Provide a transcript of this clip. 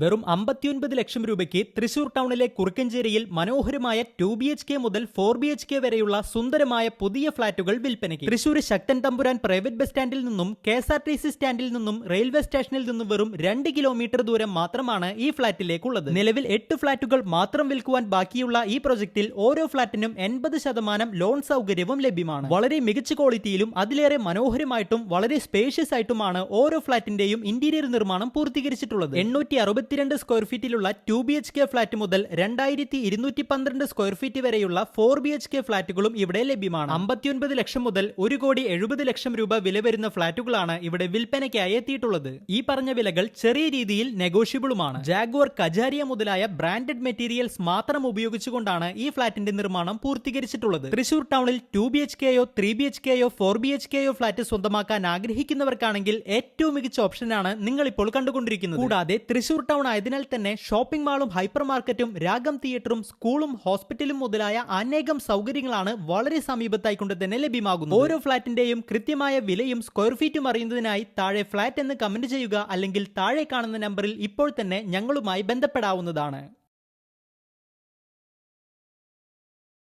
വെറും അമ്പത്തിയൊൻപത് ലക്ഷം രൂപയ്ക്ക് തൃശൂർ ടൗണിലെ കുറുക്കഞ്ചേരിയിൽ മനോഹരമായ ടു ബി എച്ച് കെ മുതൽ ഫോർ ബി എച്ച് കെ വരെയുള്ള സുന്ദരമായ പുതിയ ഫ്ളാറ്റുകൾ വിൽപ്പനയ്ക്ക്. തൃശൂർ ശക്തൻ തമ്പുരാൻ പ്രൈവറ്റ് ബസ് സ്റ്റാൻഡിൽ നിന്നും K S R T C സ്റ്റാൻഡിൽ നിന്നും റെയിൽവേ സ്റ്റേഷനിൽ നിന്നും വെറും രണ്ട് കിലോമീറ്റർ ദൂരം മാത്രമാണ് ഈ ഫ്ളാറ്റിലേക്കുള്ളത്. നിലവിൽ എട്ട് ഫ്ളാറ്റുകൾ മാത്രം വിൽക്കുവാൻ ബാക്കിയുള്ള ഈ പ്രൊജക്ടിൽ ഓരോ ഫ്ളാറ്റിനും എൺപത് ശതമാനം ലോൺ സൗകര്യവും ലഭ്യമാണ്. വളരെ മികച്ച ക്വാളിറ്റിയിലും അതിലേറെ മനോഹരമായിട്ടും വളരെ സ്പേഷ്യസ് ആയിട്ടുമാണ് ഓരോ ഫ്ളാറ്റിന്റെയും ഇന്റീരിയർ നിർമ്മാണം പൂർത്തീകരിച്ചിട്ടുള്ളത്. എണ്ണൂറ്റി അറുപത്തിരണ്ട് square ഫീറ്റിലുള്ള two B H K flat മുതൽ രണ്ടായിരത്തി ഇരുന്നൂറ്റി പന്ത്രണ്ട് സ്ക്വയർ ഫീറ്റ് വരെയുള്ള ഫോർ ബി എച്ച് കെ ഫ്ളാറ്റുകളും ഇവിടെ ലഭ്യമാണ്. അമ്പത്തിയൊൻപത് ലക്ഷം മുതൽ ഒരു കോടി എഴുപത് ലക്ഷം രൂപ വില വരുന്ന ഫ്ളാറ്റുകളാണ് ഇവിടെ വിൽപ്പനയ്ക്കായി എത്തിയിട്ടുള്ളത്. ഈ പറഞ്ഞ വിലകൾ ചെറിയ രീതിയിൽ നെഗോഷ്യബിളുമാണ് ജാഗ്വർ കജാരിയ മുതലായ ബ്രാൻഡഡ് മെറ്റീരിയൽസ് മാത്രം ഉപയോഗിച്ചുകൊണ്ടാണ് ഈ ഫ്ളാറ്റിന്റെ നിർമ്മാണം പൂർത്തീകരിച്ചിട്ടുള്ളത്. തൃശൂർ ടൗണിൽ ടു ബി എച്ച് കെയോ ത്രീ ബി എച്ച് കെയോ ഫോർ ബി എച്ച് കെയോ ഫ്ളാറ്റ് സ്വന്തമാക്കാൻ ആഗ്രഹിക്കുന്നവർക്കാണെങ്കിൽ ഏറ്റവും മികച്ച ഓപ്ഷനാണ് നിങ്ങൾ ഇപ്പോൾ കണ്ടുകൊണ്ടിരിക്കുന്നത്. കൂടാതെ തൃശൂർ ടൗൺ ആയതിനാൽ തന്നെ ഷോപ്പിംഗ് മാളും ഹൈപ്പർ മാർക്കറ്റും രാഗം തിയേറ്ററും സ്കൂളും ഹോസ്പിറ്റലും മുതലായ അനേകം സൗകര്യങ്ങളാണ് വളരെ സമീപത്തായി കൊണ്ട് തന്നെ ലഭ്യമാകുന്നത്. ഓരോ ഫ്ളാറ്റിന്റെയും കൃത്യമായ വിലയും സ്ക്വയർ ഫീറ്റും അറിയുന്നതിനായി താഴെ ഫ്ളാറ്റ് എന്ന് കമന്റ് ചെയ്യുക അല്ലെങ്കിൽ താഴെ കാണുന്ന നമ്പറിൽ ഇപ്പോൾ തന്നെ ഞങ്ങളുമായി ബന്ധപ്പെടാവുന്നതാണ്.